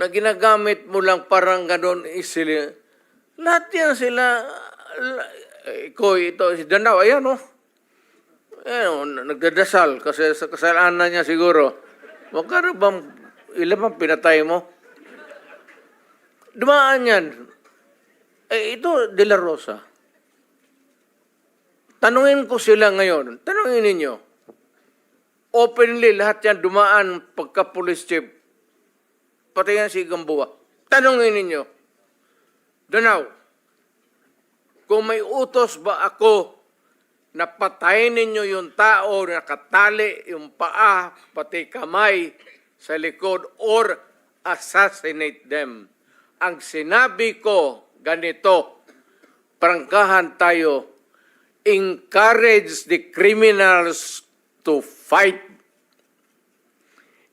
na ginagamit mo lang parang ganon isili. Lahat yan sila, la- ko ito, si Dandaw, ayan o. Ayan o, nagdadasal kasi sa kasalanan niya siguro. Magkano bang, ilan bang pinatay mo? Dumaan yan. Eh, ito, De La Rosa. Tanungin ko sila ngayon. Tanungin ninyo. Openly, lahat yan dumaan pagka police chief. Pati si Gamboa. Tanungin ninyo. Danaw, kung may utos ba ako na patayin ninyo yung tao na nakatali yung paa, pati kamay sa likod, or assassinate them. Ang sinabi ko, ganito, prangkahan tayo, encourage the criminals to fight.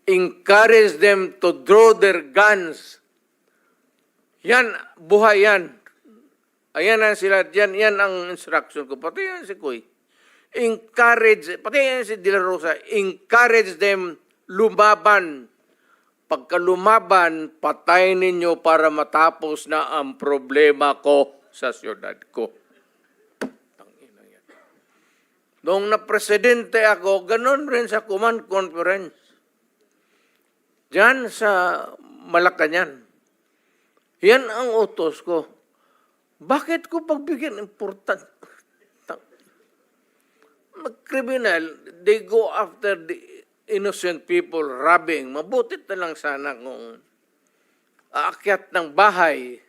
Encourage them to draw their guns. Yan, buhay yan. Ayan ang sila, yan, yan ang instruction ko. Pati yan si Kuy. Encourage, pati yan si De La Rosa, encourage them lumaban. Pagka lumaban, patayin ninyo para matapos na ang problema ko sa siyudad ko. Noong na-presidente ako, ganun rin sa command conference. Diyan sa Malacanang. Yan ang utos ko. Bakit ko pagbigyan important? Mag-criminal, they go after the innocent people robbing. Mabutit na lang sana kung aakyat ng bahay.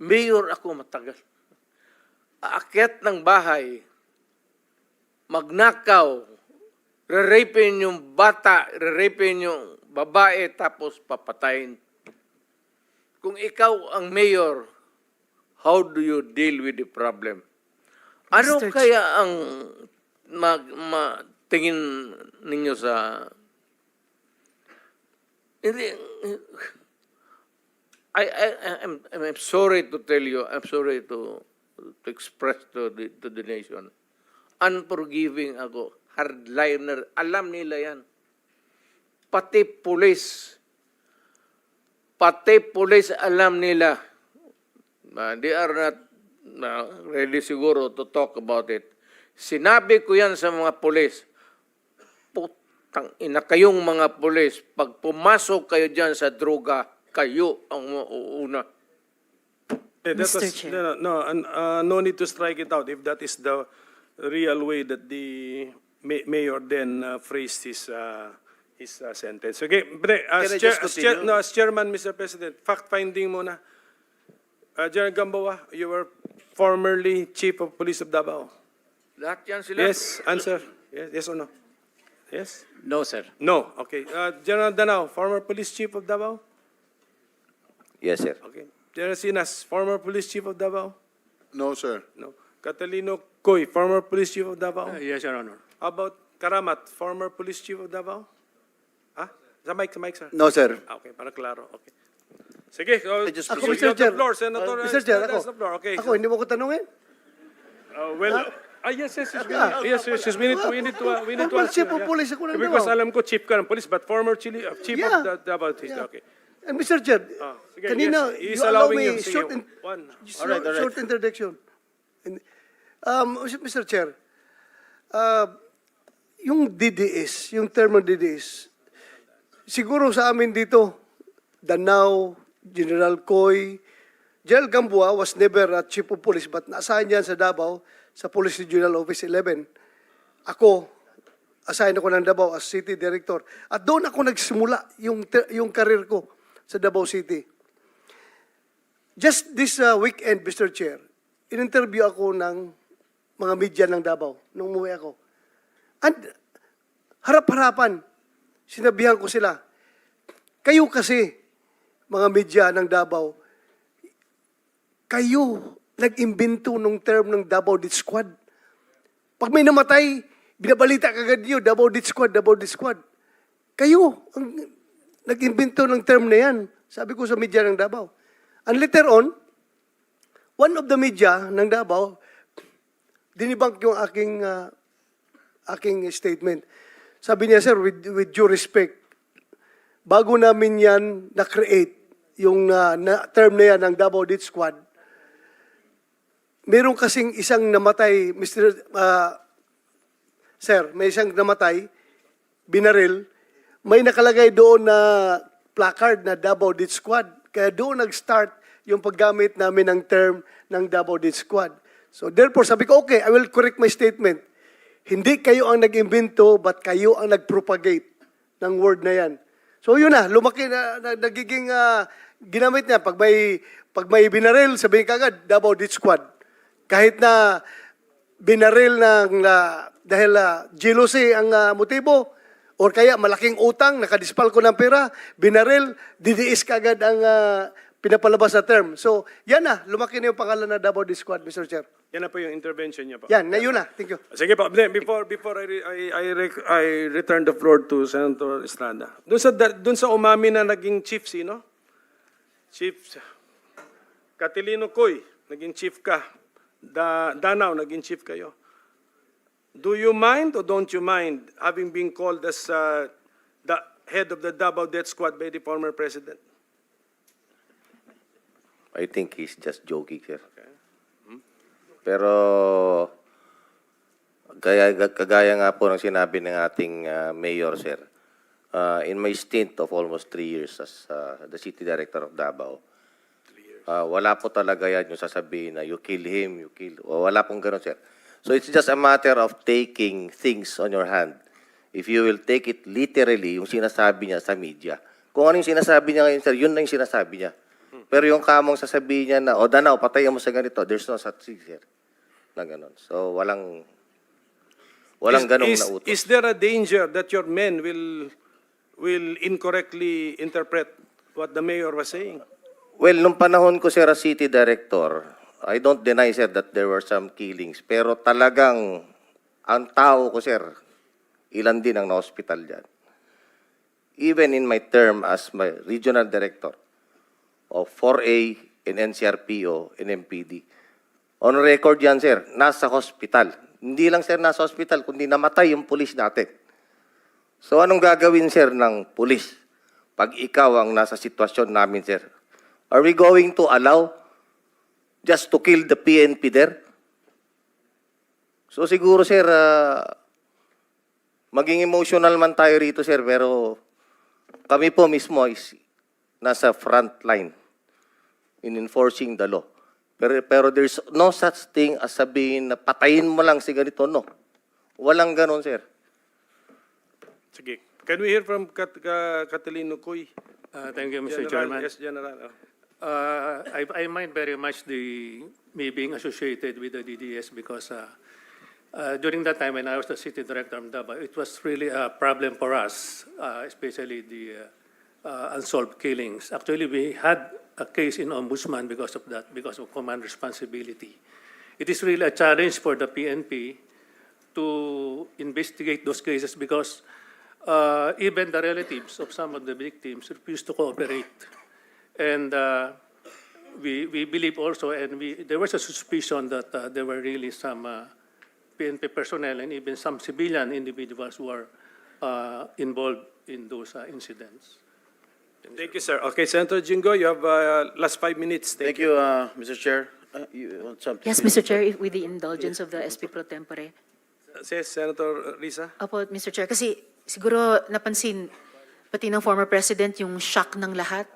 Mayor ako matagal. Aakyat ng bahay, magnakaw, re-rapin yung bata, re-rapin yung babae, tapos papatayin. Kung ikaw ang mayor, how do you deal with the problem? Ano Mr. Kaya ang mag, ma, tingin ninyo sa... Hindi, I, I, I'm, I'm sorry to tell you, I'm sorry to, to express to the, to the nation. Unforgiving ako, hardliner, alam nila yan. Pati pulis, pati pulis alam nila. Uh, they are not uh, ready siguro to talk about it. Sinabi ko yan sa mga pulis. Putang ina kayong mga pulis, pag pumasok kayo dyan sa droga, kayo ang mauuna. Yeah, that Mr. was- Chair. No, no, no, uh, no need to strike it out if that is the real way that the ma- mayor then uh, phrased his, uh, his uh, sentence. Okay, but as, Can I chair, just as, chair, continue? no, as chairman, Mr. President, fact-finding muna. Uh, General Gambawa, you were formerly chief of police of Davao. Lahat yan sila. Yes, answer. Yes, yes or no? Yes? No, sir. No, okay. Uh, General Danao, former police chief of Davao? Yes, sir. Okay. General Sinas, former police chief of Davao? No, sir. No. Catalino Coy, former police chief of Davao? Yes, Your Honor. How about Karamat, former police chief of Davao? Ha? Sa mic, sa mic, sir. No, sir. Ah, Okay, para klaro. Okay. Sige, uh, just Ako, Mr. the Chair. floor, Senator. Uh, Mr. Chair, ako. The floor. Okay. Ako, hindi mo ko tanungin? Uh, well, ah, yes, yes, yes, we Ah. need, yes, yes, yes, we need to, we need to, uh, we need to Former ask chief you, of yeah. police ako ng Because Davao. alam ko chief ka ng police, but former chili, uh, chief Yeah. of the Davao. Yeah. Yeah. Okay. And Mr. Chair, Ah, sige, kanina, yes, he's you allow allowing me you. Sige, short, in, one. short, All right, all right. short introduction. And, um, Mr. Chair, uh, yung DDS, yung term DDS, siguro sa amin dito, Danao, General Coy, General Gamboa was never a chief of police but na-assign yan sa Davao sa Police Regional Office 11. Ako, assign ako ng Davao as City Director. At doon ako nagsimula yung, yung career ko sa Davao City. Just this uh, weekend, Mr. Chair, in-interview ako ng mga media ng Davao nung umuwi ako. And harap-harapan, sinabihan ko sila, kayo kasi, mga media ng Davao, kayo nag-imbento nung term ng Davao Death Squad. Pag may namatay, binabalita kagad niyo, Davao Death Squad, Davao Death Squad. Kayo ang nag-imbento ng term na yan. Sabi ko sa media ng Davao. And later on, one of the media ng Davao, dinibunk yung aking, ah, aking statement. Sabi niya, sir, with, with due respect, bago namin yan na-create, yung ah, na, term na yan ng Davao Death Squad, meron kasing isang namatay, Mr. ah, Sir, may isang namatay, binaril, may nakalagay doon na placard na Davao Death Squad. Kaya doon nag-start yung paggamit namin ng term ng Davao Death Squad. So therefore, sabi ko, okay, I will correct my statement. Hindi kayo ang nag-imbento, but kayo ang nag-propagate ng word na yan. So yun na, lumaki na, na nagiging ah, ginamit niya. Pag may, pag may binaril, sabihin kagad, Davao Death Squad. Kahit na binaril ng ah, dahil ah, jealousy ang ah, motibo or kaya malaking utang, nakadispal ko ng pera, binaril, didiis kagad ang ah, pinapalabas na term. So, yan na, lumaki na yung pangalan na Davao Death Squad, Mr. Chair. Yan na po yung intervention niya po. Yan, na yun na. Thank you. Sige po, before before I I I, I return the floor to Senator Estrada. Doon sa doon sa umami na naging chief sino? Chief Catilino Coy, naging chief ka. Da, Danao, naging chief kayo. Do you mind or don't you mind having been called as uh, the head of the Davao Death Squad by the former president? I think he's just joking, sir. Okay. Pero, kaya, kagaya nga po ng sinabi ng ating ah, mayor, sir, ah, in my stint of almost three years as ah, the city director of Davao, ah, wala po talaga yan yung sasabihin na you kill him, you kill, wala pong ganun, sir. So it's just a matter of taking things on your hand. If you will take it literally, yung sinasabi niya sa media. Kung ano yung sinasabi niya ngayon, sir, yun na yung sinasabi niya. Pero yung kamong sasabihin niya na, o Danaw, patayan mo sa ganito, there's no such thing, sir. Na ganun. So, walang, walang is, ganong is, nautos. is there a danger that your men will will incorrectly interpret what the mayor was saying? Well, nung panahon ko, sir, as city director, I don't deny, sir, that there were some killings. Pero talagang, ang tao ko, sir, ilan din ang na-hospital dyan. Even in my term as my regional director of 4A in NCRPO and MPD. On record yan, sir, nasa hospital. Hindi lang, sir, nasa hospital, kundi namatay yung pulis dati. So, anong gagawin, sir, ng pulis pag ikaw ang nasa sitwasyon namin, sir? Are we going to allow just to kill the PNP there? So, siguro, sir, ah, maging emotional man tayo rito, sir, pero kami po mismo is nasa front line in enforcing the law. Pero, pero there's no such thing as sabihin na patayin mo lang si ganito, no. Walang ganon, sir. Sige. Can we hear from Kat, Ka- Catalino Coy? Uh, Thank you, Mr. General, Chairman. Yes, General. Oh. Uh, I I mind very much the, me being associated with the DDS because uh, uh, during that time when I was the city director of Davao, it was really a problem for us, uh, especially the uh, uh, unsolved killings. Actually, we had a case in ombudsman because of that, because of command responsibility. It is really a challenge for the PNP to investigate those cases because uh, even the relatives of some of the victims refuse to cooperate. And uh, we, we believe also, and we, there was a suspicion that uh, there were really some uh, PNP personnel and even some civilian individuals who were uh, involved in those uh, incidents. Thank you, sir. Okay, Senator Jingo, you have uh, last five minutes. Thank you, uh, Mr. Chair. Uh, you want something? Yes, Mr. Chair, if- with the indulgence of the SP pro tempore. Says Senator Risa. Opo, Mr. Chair, kasi siguro napansin, pati ng former president, yung shock ng lahat.